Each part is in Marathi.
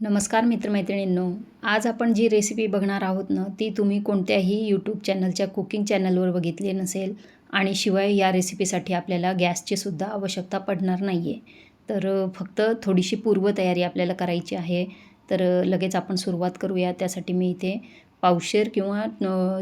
नमस्कार मित्रमैत्रिणींनो आज आपण जी रेसिपी बघणार आहोत ना ती तुम्ही कोणत्याही यूट्यूब चॅनलच्या कुकिंग चॅनलवर बघितली नसेल आणि शिवाय या रेसिपीसाठी आपल्याला गॅसची सुद्धा आवश्यकता पडणार नाही आहे तर फक्त थोडीशी पूर्वतयारी आपल्याला करायची आहे. तर लगेच आपण सुरुवात करूया. त्यासाठी मी इथे पावशेर किंवा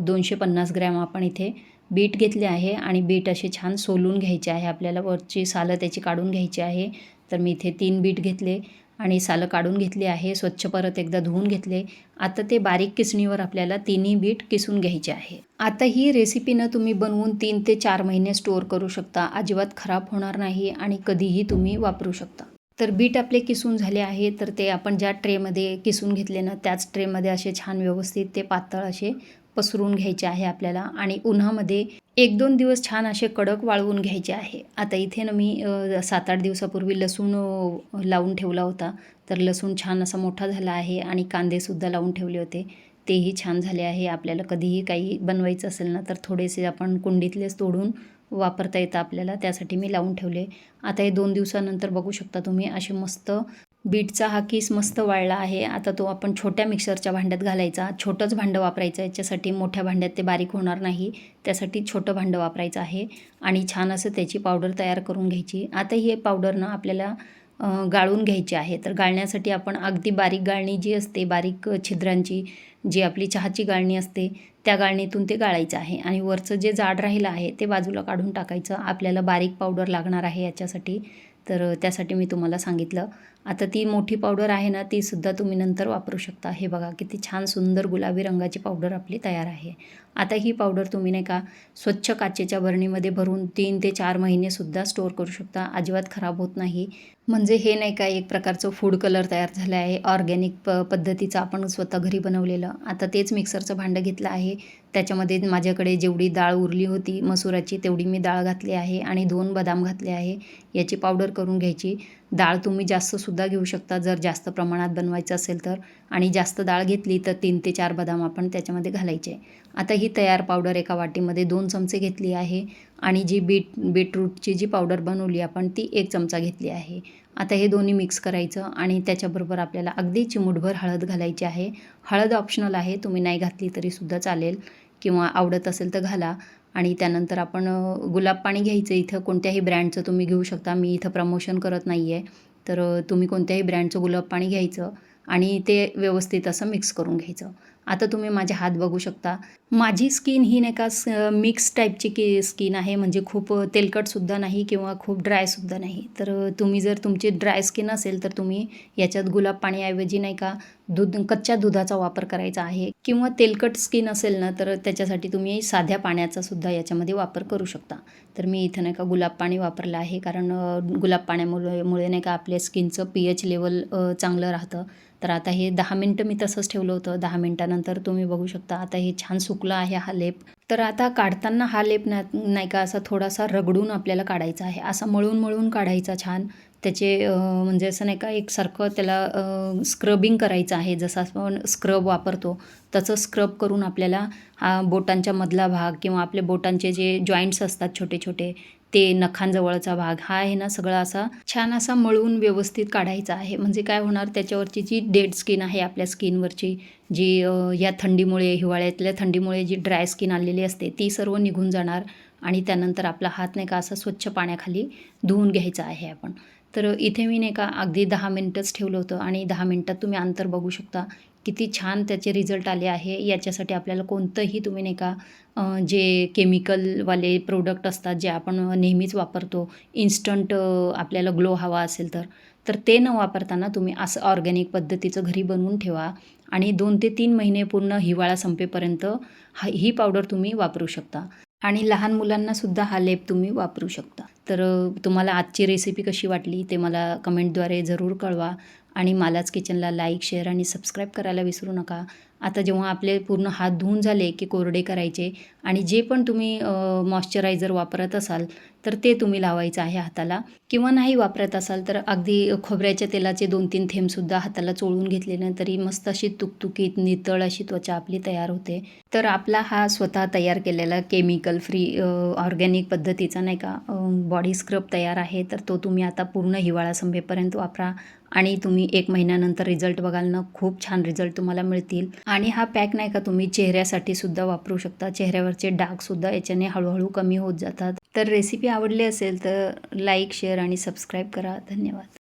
दोनशे पन्नास ग्रॅम आपण इथे बीट घेतले आहे आणि बीट असे छान सोलून घ्यायचे आहे. आपल्याला वरची सालं त्याची काढून घ्यायची आहे. तर मी इथे तीन बीट घेतले. आणि सालं काढून घेतली आहे स्वच्छ परत एकदा धुवून घेतले. आता ते बारीक किसणीवर आपल्याला तिन्ही बीट किसून घ्यायचे आहे. आता ही रेसिपीनं तुम्ही बनवून तीन ते चार महिने स्टोअर करू शकता. अजिबात खराब होणार नाही आणि कधीही तुम्ही वापरू शकता. तर बीट आपले किसून झाले आहे तर ते आपण ज्या ट्रेमध्ये किसून घेतले ना त्याच ट्रेमध्ये असे छान व्यवस्थित ते पातळ असे पसरून घ्यायचे आहे आपल्याला आणि उन्हामध्ये एक दोन दिवस छान असे कडक वाळवून घ्यायचे आहे. आता इथे ना मी सात आठ दिवसापूर्वी लसूण लावून ठेवला होता. तर लसूण छान असा मोठा झाला आहे आणि कांदेसुद्धा लावून ठेवले होते. तेही छान झाले आहे. आपल्याला कधीही काही बनवायचं असेल ना तर थोडेसे आपण कुंडीतलेच तोडून वापरता येतं आपल्याला. त्यासाठी मी लावून ठेवले. आता हे दोन दिवसानंतर बघू शकता तुम्ही असे मस्त बीटचा हा किस मस्त वाळला आहे. आता तो आपण छोट्या मिक्सरच्या भांड्यात घालायचा. छोटंच भांडं वापरायचं याच्यासाठी मोठ्या भांड्यात ते बारीक होणार नाही. त्यासाठी छोटं भांडं वापरायचं आहे. आणि छान असं त्याची पावडर तयार करून घ्यायची. आता ही पावडरनं आपल्याला गाळून घ्यायची आहे. तर गाळण्यासाठी आपण अगदी बारीक गाळणी जी असते बारीक छिद्रांची जी आपली चहाची गाळणी असते त्या गाळणीतून ते गाळायचं आहे. आणि वरचं जे जाड राहिलं आहे ते बाजूला काढून टाकायचं. आपल्याला बारीक पावडर लागणार आहे याच्यासाठी. तर त्यासाठी मी तुम्हाला सांगितलं. आता ती मोठी पावडर आहे ना तीसुद्धा तुम्ही नंतर वापरू शकता. हे बघा किती छान सुंदर गुलाबी रंगाची पावडर आपली तयार आहे. आता ही पावडर तुम्ही नाही का स्वच्छ काचेच्या बरणीमध्ये भरून तीन ते चार महिनेसुद्धा स्टोअर करू शकता. अजिबात खराब होत नाही. म्हणजे हे नाही का एक प्रकारचं फूड कलर तयार झालं आहे. ऑर्गॅनिक प पद्धतीचं आपण स्वतः घरी बनवलेलं. आता तेच मिक्सरचं भांडं घेतलं आहे. त्याच्यामध्ये माझ्याकडे जेवढी डाळ उरली होती मसुराची तेवढी मी डाळ घातली आहे आणि दोन बदाम घातले आहे. याची पावडर करून घ्यायची. डाळ तुम्ही जास्तसुद्धा घेऊ शकता. जर जास्त प्रमाणात बनवायचं असेल तर. आणि जास्त डाळ घेतली तर तीन ते चार बदाम आपण त्याच्यामध्ये घालायचे. आता ही तयार पावडर एका वाटीमध्ये दोन चमचे घेतली आहे. आणि जी बीट बीटरूटची जी पावडर बनवली आपण ती एक चमचा घेतली आहे. आता हे दोन्ही मिक्स करायचं आणि त्याच्याबरोबर आपल्याला अगदी चिमूटभर हळद घालायची आहे. हळद ऑप्शनल आहे तुम्ही नाही घातली तरीसुद्धा चालेल. किंवा आवडत असेल तर घाला. आणि त्यानंतर आपण गुलाब पाणी घ्यायचं. इथं कोणत्याही ब्रँडचं तुम्ही घेऊ शकता. मी इथं प्रमोशन करत नाही आहे तर तुम्ही कोणत्याही ब्रँडचं गुलाब पाणी घ्यायचं आणि ते व्यवस्थित असं मिक्स करून घ्यायचं. आता तुम्ही माझे हात बघू शकता. माझी स्किन ही नाही का मिक्स टाईपची की स्किन आहे. म्हणजे खूप तेलकटसुद्धा नाही किंवा खूप ड्रायसुद्धा नाही. तर तुम्ही जर तुमची ड्राय स्किन असेल तर तुम्ही याच्यात गुलाब पाण्याऐवजी नाही का दूध कच्च्या दुधाचा वापर करायचा आहे. किंवा तेलकट स्किन असेल ना तर त्याच्यासाठी तुम्ही साध्या पाण्याचा सुद्धा याच्यामध्ये वापर करू शकता. तर मी इथं नाही का गुलाब पाणी वापरलं आहे. कारण गुलाब पाण्यामुळे मुळे नाही का आपल्या स्किनचं पी एच लेवल चांगलं राहतं. तर आता हे दहा मिनटं मी तसंच ठेवलं होतं. दहा मिनटानंतर तुम्ही बघू शकता आता हे छान सुकलं आहे हा लेप. तर आता काढताना हा लेप ना नाही का असा थोडासा रगडून आपल्याला काढायचा आहे. असा मळून मळून काढायचा छान. त्याचे म्हणजे असं नाही का एकसारखं त्याला स्क्रबिंग करायचं आहे. जसं आपण स्क्रब वापरतो तसं स्क्रब करून आपल्याला हा बोटांच्या मधला भाग किंवा आपले बोटांचे जे जॉईंट्स असतात छोटे छोटे ते नखांजवळचा भाग हा आहे ना सगळा असा छान असा मळून व्यवस्थित काढायचा आहे. म्हणजे काय होणार त्याच्यावरची जी डेड स्किन आहे आपल्या स्किनवरची जी या थंडीमुळे हिवाळ्यातल्या थंडीमुळे जी ड्राय स्किन आलेली असते ती सर्व निघून जाणार आणि त्यानंतर आपला हात नाही का असा स्वच्छ पाण्याखाली धुवून घ्यायचा आहे आपण. तर इथे मी नाही का अगदी दहा मिनटंच ठेवलं होतं आणि दहा मिनटात तुम्ही अंतर बघू शकता. किती छान त्याचे रिझल्ट आले आहे. याच्यासाठी आपल्याला कोणतंही तुम्ही नाही का जे केमिकलवाले प्रोडक्ट असतात जे आपण नेहमीच वापरतो इन्स्टंट आपल्याला ग्लो हवा असेल तर तर ते न वापरताना तुम्ही असं ऑर्गॅनिक पद्धतीचं घरी बनवून ठेवा आणि दोन ते तीन महिने पूर्ण हिवाळा संपेपर्यंत हा ही पावडर तुम्ही वापरू शकता. आणि लहान मुलांनासुद्धा हा लेप तुम्ही वापरू शकता. तर तुम्हाला आजची रेसिपी कशी वाटली ते मला कमेंटद्वारे जरूर कळवा. आणि मालाच किचनला लाईक शेअर आणि सबस्क्राईब करायला विसरू नका. आता जेव्हा आपले पूर्ण हात धुवून झाले की कोरडे करायचे आणि जे पण तुम्ही मॉइश्चरायझर वापरत असाल तर ते तुम्ही लावायचं आहे हाताला. किंवा नाही वापरत असाल तर अगदी खोबऱ्याच्या तेलाचे दोन तीन थेंबसुद्धा हाताला चोळून घेतले ना तरी मस्त अशी तुकतुकीत नितळ अशी त्वचा आपली तयार होते. तर आपला हा स्वतः तयार केलेला केमिकल फ्री ऑर्गॅनिक पद्धतीचा नाही का बॉडी स्क्रब तयार आहे तर तो तुम्ही आता पूर्ण हिवाळा संपेपर्यंत वापरा. आणि तुम्ही एक महिन्यानंतर रिझल्ट बघाल ना खूप छान रिझल्ट तुम्हाला मिळतील. आणि हा पॅक नाही का तुम्ही चेहऱ्यासाठी सुद्धा वापरू शकता. चेहऱ्यावरचे डागसुद्धा याच्याने हळूहळू कमी होत जातात. तर रेसिपी आवडली असेल तर लाईक शेअर आणि सबस्क्राईब करा. धन्यवाद.